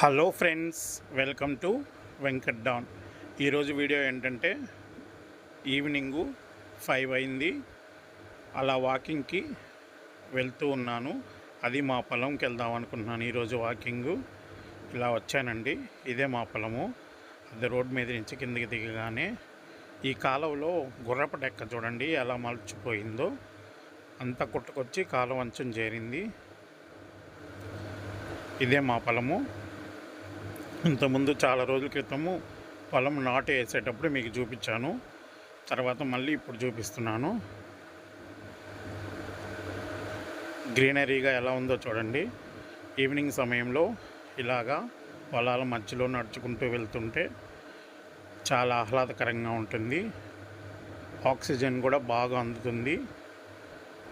Hello friends welcome to Venkat Don. ఈరోజు video ఏంటంటే evening five అయింది. అలా వాకింగ్కి వెళ్తూ ఉన్నాను. అది మా పొలంకి వెళ్దాం అనుకుంటున్నాను ఈరోజు వాకింగు. ఇలా వచ్చానండి. ఇదే మా పొలము. అది రోడ్ మీద నుంచి కిందికి దిగగానే ఈ కాలువలో గుర్రపు డెక్క చూడండి ఎలా మలుచిపోయిందో. అంతా కొట్టుకొచ్చి కాలువ అంచం చేరింది. ఇదే మా పొలము. ఇంతకుముందు చాలా రోజుల క్రితము పొలం నాటు వేసేటప్పుడు మీకు చూపించాను. తర్వాత మళ్ళీ ఇప్పుడు చూపిస్తున్నాను. గ్రీనరీగా ఎలా ఉందో చూడండి. ఈవినింగ్ సమయంలో ఇలాగా పొలాల మధ్యలో నడుచుకుంటూ వెళ్తుంటే చాలా ఆహ్లాదకరంగా ఉంటుంది. ఆక్సిజన్ కూడా బాగా అందుతుంది.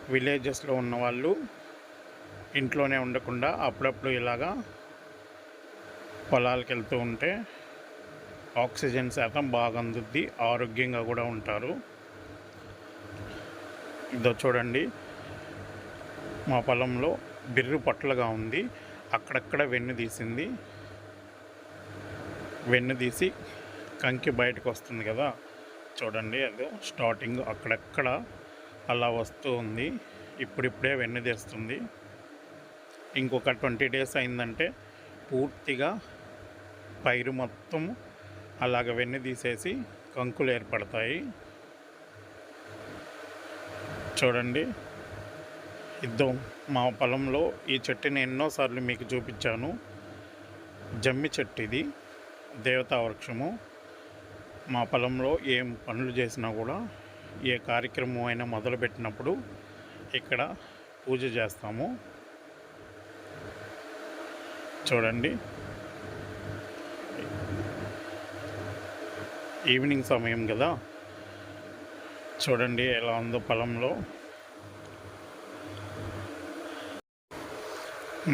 విలేజెస్లో ఉన్న వాళ్ళు ఇంట్లోనే ఉండకుండా అప్పుడప్పుడు ఇలాగా పొలాలకు వెళ్తూ ఉంటే ఆక్సిజన్ శాతం బాగా అందుద్ది ఆరోగ్యంగా కూడా ఉంటారు. ఇదో చూడండి. మా పొలంలో బిర్రు పొట్లగా ఉంది. అక్కడక్కడ వెన్ను తీసింది. వెన్ను తీసి కంకి బయటకు వస్తుంది కదా. చూడండి అది స్టార్టింగ్ అక్కడక్కడ అలా వస్తూ ఉంది. ఇప్పుడిప్పుడే వెన్ను తీస్తుంది. ఇంకొక ట్వంటీ డేస్ అయిందంటే పూర్తిగా పైరు మొత్తం అలాగ వెన్ను తీసేసి కంకులు ఏర్పడతాయి. చూడండి. ఇద్దాం మా పొలంలో ఈ చెట్టుని ఎన్నోసార్లు మీకు చూపించాను. జమ్మి చెట్టు ఇది దేవతా వృక్షము. మా పొలంలో ఏం పనులు చేసినా కూడా ఏ కార్యక్రమం అయినా మొదలుపెట్టినప్పుడు ఇక్కడ పూజ చేస్తాము. చూడండి. ఈవినింగ్ సమయం కదా? చూడండి ఎలా ఉందో పొలంలో.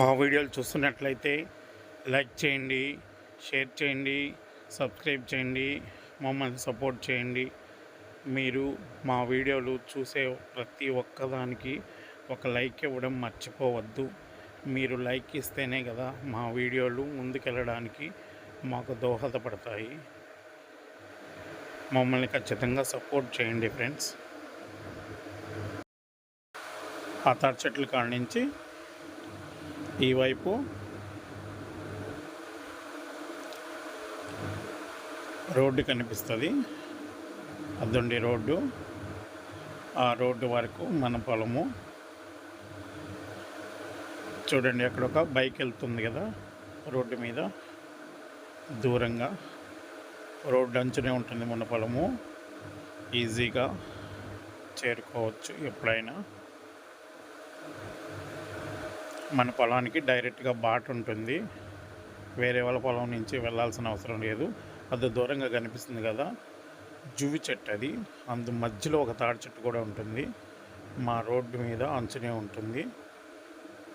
మా వీడియోలు చూస్తున్నట్లయితే లైక్ చేయండి షేర్ చేయండి సబ్స్క్రైబ్ చేయండి మమ్మల్ని సపోర్ట్ చేయండి. మీరు మా వీడియోలు చూసే ప్రతి ఒక్కదానికి ఒక లైక్ ఇవ్వడం మర్చిపోవద్దు. మీరు లైక్ ఇస్తేనే కదా మా వీడియోలు ముందుకెళ్ళడానికి మాకు దోహదపడతాయి. మమ్మల్ని ఖచ్చితంగా సపోర్ట్ చేయండి ఫ్రెండ్స్. ఆ తాటి చెట్ల కాడ నుంచి ఈ వైపు రోడ్డు కనిపిస్తుంది. అద్దండి రోడ్డు. ఆ రోడ్డు వరకు మన పొలము. చూడండి అక్కడ ఒక బైక్ వెళ్తుంది కదా రోడ్డు మీద. దూరంగా. రోడ్డు అంచునే ఉంటుంది మన పొలము. ఈజీగా చేరుకోవచ్చు ఎప్పుడైనా. మన పొలానికి డైరెక్ట్గా బాట ఉంటుంది. వేరే వాళ్ళ పొలం నుంచి వెళ్ళాల్సిన అవసరం లేదు. అది దూరంగా కనిపిస్తుంది కదా. జువి చెట్టు అది. అందు మధ్యలో ఒక తాడి చెట్టు కూడా ఉంటుంది. మా రోడ్డు మీద అంచునే ఉంటుంది.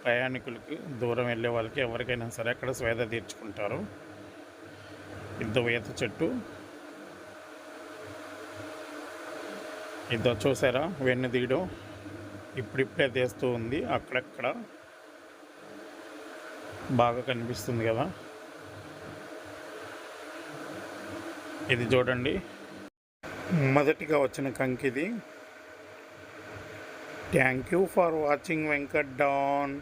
ప్రయాణికులకి దూరం వెళ్ళే వాళ్ళకి ఎవరికైనా సరే అక్కడ స్వేద తీర్చుకుంటారు. ఇద్దరు ఈత చెట్టు. ఇద్దరు చూసారా? వెన్ను తీయడం. ఇప్పుడిప్పుడే తీస్తూ ఉంది. అక్కడక్కడ బాగా కనిపిస్తుంది కదా. ఇది చూడండి. మొదటిగా వచ్చిన కంకిది. Thank you for watching Venkat Don